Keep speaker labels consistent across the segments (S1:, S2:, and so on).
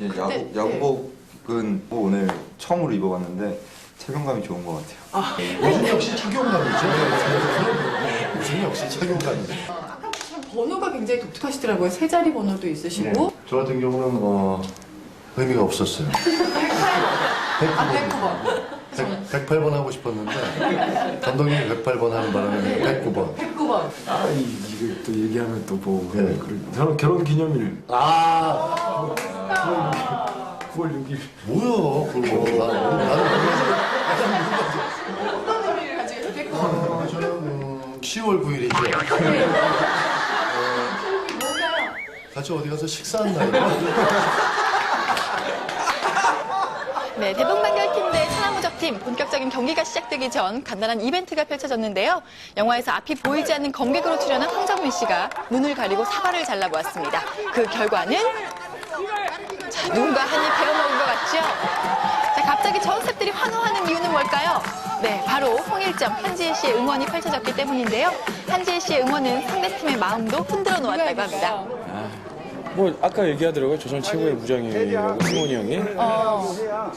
S1: 예, 야구,
S2: 네,
S1: 야구복은 뭐 오늘 처음으로 입어봤는데 착용감이 좋은 것 같아요.
S3: 요즘 역시 착용감이죠. 요즘 역시 착용감이죠.
S2: 아까 참 번호가 굉장히 독특하시더라고요. 세 자리 번호도 있으시고.
S3: 저 같은 경우는 어, 의미가 없었어요.
S2: 108번. 아, 109번.
S3: 100, 108번 하고 싶었는데 감독님이 108번 하는 바람에 109번.
S2: 109번.
S4: 아, 이, 이거 또 얘기하면 또 뭐.
S3: 네.
S4: 결혼 기념일
S3: 아
S4: 9월 6일.
S3: 뭐야 그거 나는 나는
S2: 어떤 의미를 가지고 있어요? 109번.
S3: 어, 저는 음, 10월 9일이죠.
S2: 뭔가요?
S3: 같이 어디 가서 식사한 날이
S5: 네, 대동단결팀 대 천하무적팀 본격적인 경기가 시작되기 전 간단한 이벤트가 펼쳐졌는데요. 영화에서 앞이 보이지 않는 검객으로 출연한 황정민 씨가 눈을 가리고 사과를 잘라보았습니다. 그 결과는 자, 누군가 한입 베어먹은 것 같죠? 자, 갑자기 전 스태프들이 환호하는 이유는 뭘까요? 네, 바로 홍일점 한지혜 씨의 응원이 펼쳐졌기 때문인데요. 한지혜 씨의 응원은 상대팀의 마음도 흔들어 놓았다고 합니다.
S4: 뭐 아까 얘기하더라고요. 조선 최고의 무장이라고 승훈이 형이.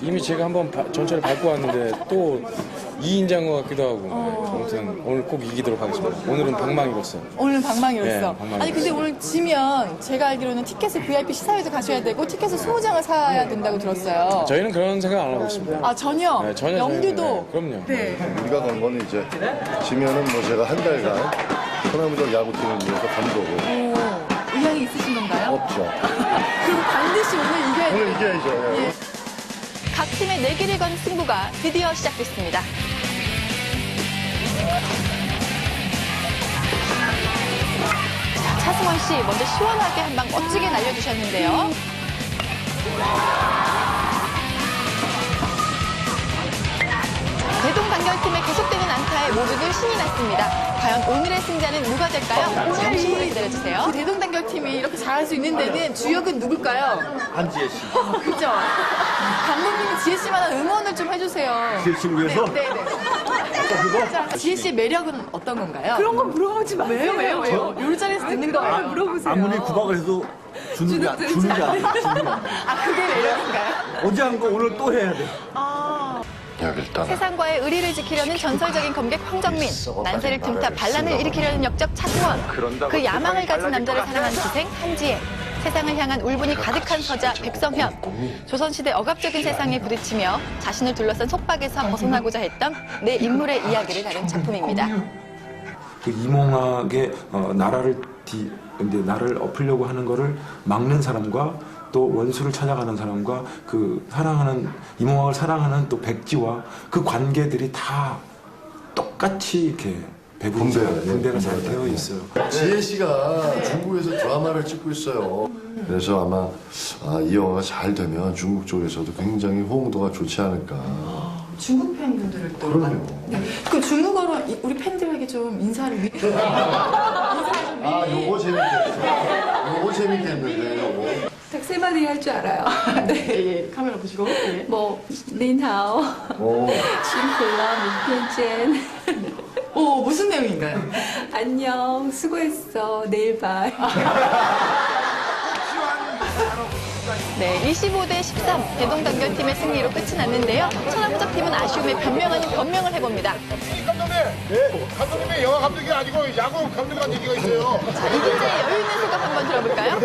S4: 이미 제가 한번 바- 전철을 밟고 왔는데 또 2인자인 것 같기도 하고. 아무튼 오늘 꼭 이기도록 하겠습니다. 오늘은 방망이로서.
S2: 오늘 방망이로서.
S4: 네, 방망이로서.
S2: 아니 근데 오늘 지면 제가 알기로는 티켓을 VIP 시사회도 가셔야 되고 티켓을 20장을 사야 된다고 들었어요.
S4: 저희는 그런 생각 안 하고 있습니다.
S2: 아 전혀.
S4: 네, 전혀
S2: 영두도.
S4: 네, 그럼요.
S2: 네.
S3: 우리가 간 거는 이제 지면은 뭐 제가 한 달간 호남무적 야구팀을 위해서 감독을 없죠.
S2: 그리고 반드시 오늘 이겨야
S3: 오늘. 이겨야죠. 예.
S5: 각 팀의 내기를 건 승부가 드디어 시작됐습니다. 자, 차승원 씨 먼저 시원하게 한 방 멋지게 날려주셨는데요. 대동단결팀의 계속되는 안타에 모두들 신이 났습니다. 과연 오늘의 승자는 누가 될까요? 잠시 후에 기다려주세요.
S2: 그 대동단결 팀이 이렇게 잘할 수 있는 데는 주역은 누굴까요?
S1: 한지혜 씨.
S2: 어, 그죠? 감독님이 지혜 씨만한 응원을 좀 해주세요.
S1: 지혜 씨를 위해서?
S2: 네, 네. 네. 자, 지혜 씨의 매력은 어떤 건가요? 그런 거 물어보지 마세요. 왜요, 왜요, 왜요? 요 자리에서 듣는 거예요. 물어보세요.
S6: 아무리 구박을 해도 주는 게, 안- 주는 게 아니야. 주는 게 아니야.
S2: 아, 그게 매력인가요?
S6: 어제 한 거 오늘 또 해야 돼.
S3: 야 일단
S5: 세상과의 의리를 지키려는 전설적인 검객 황정민, 난세를 틈타 반란을 일으키려는 역적 차승원, 그 야망을 가진 남자를 사랑한 기생 한지혜, 세상을 향한 울분이 가득한 서자 백성현, 조선시대 억압적인 세상에 부딪히며 자신을 둘러싼 속박에서 벗어나고자 했던 내 인물의 이야기를 다룬 작품입니다.
S4: 그 이몽학의 어, 나라를 뒤, 근데 나를 엎으려고 하는 거를 막는 사람과 또 원수를 찾아가는 사람과 그 사랑하는 이몽학을 사랑하는 또 백지와 그 관계들이 다 똑같이 이렇게
S3: 분배가, 예,
S4: 분배가 잘 되어
S3: 예.
S4: 있어요.
S3: 지혜 씨가 중국에서 드라마를 찍고 있어요. 그래서 아마 아, 이 영화가 잘 되면 중국 쪽에서도 굉장히 호응도가 좋지 않을까.
S2: 중국 팬분들을 또.
S3: 그럼요.
S2: 네. 그 중국어로 이- 우리 팬들에게 좀 인사를 미...
S3: 아, 요거 재밌겠다. 요거 재밌겠는데, 요거.
S7: 딱세 마디 할 줄 알아요.
S2: 네, 예. 카메라 보시고. 예.
S7: 뭐, 닌하오,
S3: 오.
S7: 싱글라, 미텐젠,
S2: 오, 무슨 내용인가요?
S7: 안녕, 수고했어, 내일 봐.
S5: 네, 25대 13 대동단결팀의 승리로 끝이 났는데요. 천하무적팀은 아쉬움에 변명 아닌 변명을 해봅니다.
S8: 감독님, 네. 감독님이 영화 감독이 아니고 야구 감독이라는 얘기가 있어요.
S5: 자, 이분의 여유 있는 소감 한번 들어볼까요?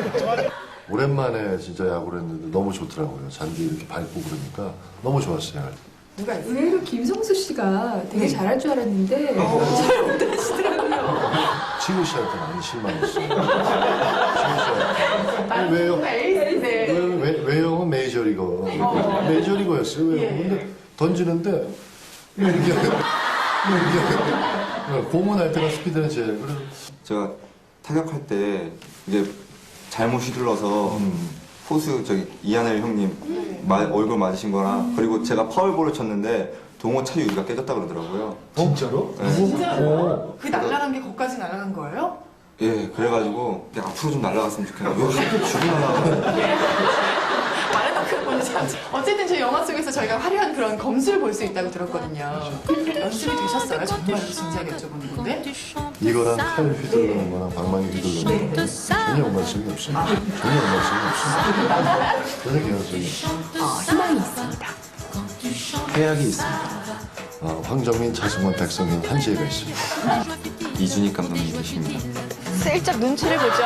S3: 오랜만에 진짜 야구를 했는데 너무 좋더라고요. 잔디 이렇게 밟고 그러니까 너무 좋았어요.
S2: 누가?
S7: 의외로 김성수 씨가 되게 잘할 줄 알았는데, 잘 못하시더라고요.
S3: 치구 씨한테 많이 실망했어요. 치구 씨한테. 왜요?
S2: 네.
S3: 왜, 왜, 외형은 메이저리거. 메이저리거였어요, 외형. 근데 던지는데, 왜 이렇게, 왜 이렇게. 공은 할 때가 스피드는 제일. 그래서
S1: 제가 타격할 때 이게 잘못 휘둘러서 포수 저기 이하늘 형님 마- 얼굴 맞으신 거랑 그리고 제가 파울볼을 쳤는데 동호 차 유리가 깨졌다 그러더라고요.
S4: 진짜로?
S1: 네.
S2: 진짜? 그 날아간 게 거기까지 날아간 거예요?
S1: 예, 그래가지고 앞으로 좀 날아갔으면 좋겠는데 왜 하필 죽이 날아가는
S2: 말해놓고 보니 참. 어, 어쨌든 저희 영화 속에서 저희가 화려한 그런 검수를 볼 수 있다고 들었거든요. 연습이 되셨어요? 정말 진지하게 여쭤보는 건데.
S3: 이거랑 팔 휘두르는 거랑 방망이 휘두르는 거 전혀 연관성이 없어요. 전혀 연관성이 없어요. 전혀 연관성이 없어요.
S2: 어, 희망이 있습니다.
S4: 해악이 있습니다.
S3: 아, 황정민, 차승원, 백성인 한지혜가 있습니다.
S1: 이준익 감독님이십니다.
S5: 슬쩍 눈치를 보죠.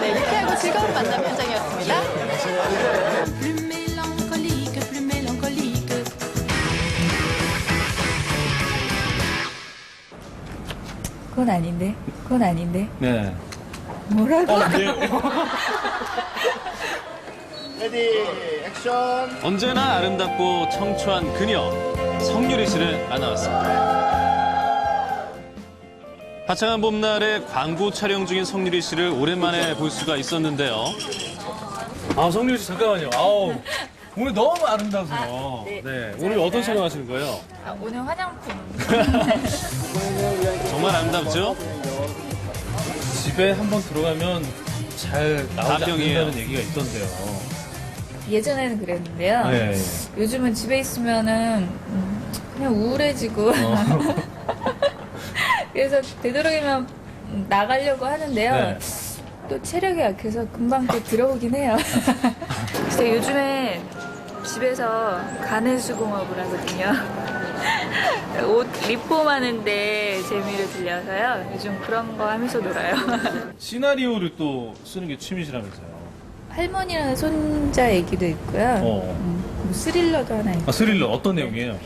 S5: 네, 유쾌하고 즐거운 만남 현장이었습니다.
S9: 그건 아닌데. 그건 아닌데.
S10: 네.
S9: 뭐라고?
S8: 레디 액션
S10: 언제나 아름답고 청초한 그녀 성유리 씨를 만나봤습니다. 화창한 봄날에 광고 촬영 중인 성유리 씨를 오랜만에 볼 수가 있었는데요. 아 성유리 씨 잠깐만요. 아우 오늘 너무 아름다우세요. 네, 오늘 어떤 촬영 하시는 거예요?
S9: 아, 오늘 화장품.
S10: 정말 아름답죠?
S11: 집에 한번 들어가면 잘 나오지. 않는다는 얘기가 있던데요.
S9: 예전에는 그랬는데요.
S11: 네.
S9: 요즘은 집에 있으면은 음, 그냥 우울해지고. 그래서 되도록이면 음, 나가려고 하는데요.
S11: 네.
S9: 또 체력이 약해서 금방 또 들어오긴 해요. 그래서 요즘에 집에서 가내수공업을 하거든요. 옷 리폼하는데 재미를 들려서요. 요즘 그런 거 하면서 놀아요.
S11: 시나리오를 또 쓰는 게 취미시라면서요.
S9: 할머니랑 손자 얘기도 있고요.
S11: 어.
S9: 음, 뭐 스릴러도 하나 있고.
S11: 아, 스릴러 어떤 내용이에요?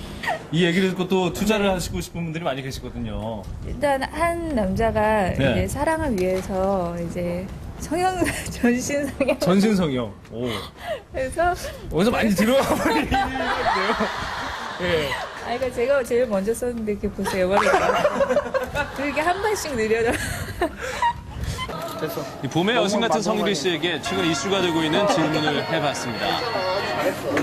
S11: 이 얘기를 듣고 또 투자를 하시고 싶은 분들이 많이 계시거든요.
S9: 일단 한 남자가
S11: 네.
S9: 이제 사랑을 위해서 이제 성형 전신 성형
S11: 전신성형. 오.
S9: 해서
S11: 어디서 많이 들어와 버린 얘기인데요. 예.
S9: 아 그러니까 제가 제일 먼저 썼는데 이렇게 보세요 머리가 그렇게 한 발씩 느려져
S10: 이 봄의 여신 같은 성유리 씨에게 최근 이슈가 되고 있는 질문을 해봤습니다.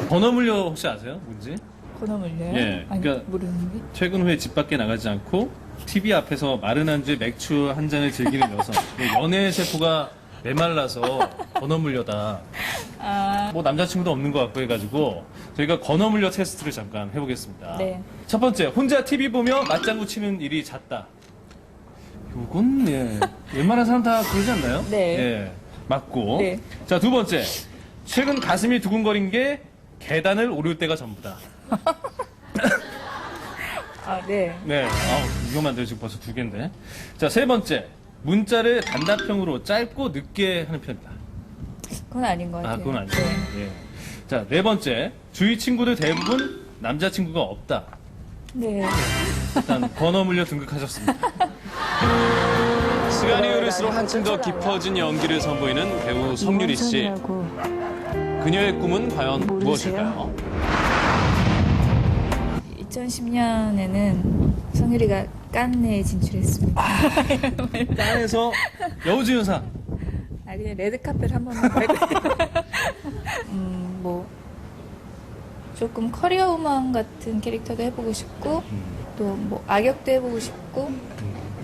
S11: 번호물려 혹시 아세요? 뭔지?
S9: 건어물려요?
S11: 예,
S9: 아니
S11: 그러니까-
S9: 모르는데
S11: 퇴근 후에 집 밖에 나가지 않고 TV 앞에서 마른 안주에 맥주 한 잔을 즐기는 여성. 예, 연애 세포가 메말라서 건어물려다.
S9: 아
S11: 뭐 남자친구도 없는 것 같고 해가지고 저희가 건어물려 테스트를 잠깐 해보겠습니다.
S9: 네.
S11: 첫 번째, 혼자 TV 보며 맞장구 치는 일이 잦다. 요건 예, 웬만한 사람 다 그러지 않나요?
S9: 네.
S11: 예, 맞고.
S9: 네.
S11: 자, 두 번째, 최근 가슴이 두근거린 게 계단을 오를 때가 전부다.
S9: 아, 네.
S11: 네. 아, 이거만 돼 지금 벌써 두 개인데. 자, 세 번째. 문자를 단답형으로 짧고 늦게 하는 편이다.
S9: 그건 아닌 것 같아요
S11: 아, 그건 아니죠.
S9: 네.
S11: 예. 자, 네 번째. 주위 친구들 대부분 남자친구가 없다.
S9: 네.
S11: 일단 번호 물려 등극하셨습니다.
S10: 시간이 흐를수록 한층 더 깊어진 연기를 선보이는 배우 성유리 씨. 그녀의 꿈은 과연 무엇일까요?
S9: 2010년에는 성유리가 깐네에 진출했습니다
S11: 딴에서 여우주연상.
S9: 아 그냥 레드카펫 한 번만 음뭐 조금 커리어 우먼 같은 캐릭터도 해보고 싶고 또 뭐 악역도 해보고 싶고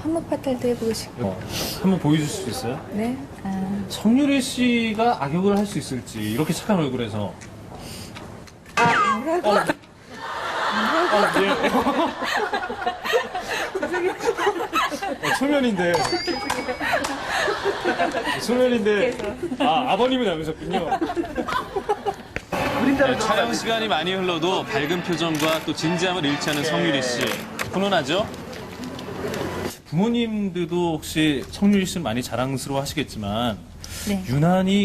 S9: 한무파탈도 해보고 싶고
S11: 어, 한번 보여줄 수 있어요?
S9: 네 아,
S11: 성유리 씨가 악역을 할 수 있을지 이렇게 착한 얼굴에서. 어, 어, 예. 어, 초면인데. 초면인데. 아, 아버님이 닮으셨군요.
S10: 네, 촬영 시간이 많이 흘러도 밝은 표정과 또 진지함을 잃지 않은 성유리 씨. 훈훈하죠?
S11: 부모님들도 혹시 성유리 씨는 많이 자랑스러워 하시겠지만,
S9: 네.
S11: 유난히